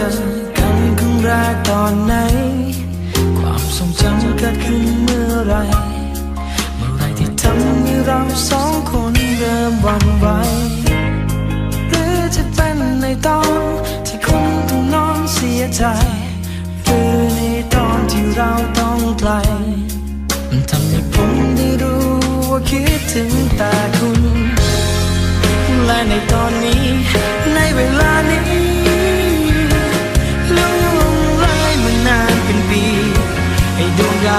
เจอกันครั้งแรกตอนไหน ความทรงจำเกิดขึ้นเมื่อไร เมื่อไรที่ทำให้เราสองคนเริ่มหวั่นไหวหรือจะเป็นในตอนที่คุณต้องนอนเสียใจหรือในตอนที่เราต้องไกล มันทำให้ผมได้รู้ว่าคิดถึงแต่คุณ และในตอนนี้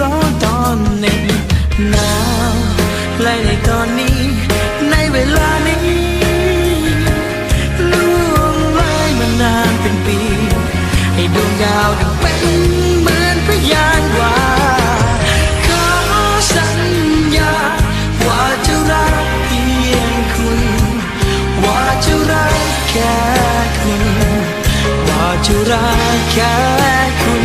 ร้อนตอนหน็บหนาวและในตอนนี้ ในเวลานี้ล่วงเลยมานานเป็นปี ให้ดวงดาวดังเป็นเหมือนพยานว่าขอสัญญา ว่าจะรักเพียงคุณ ว่าจะรักแค่คุณ ว่าจะรักแค่คุณ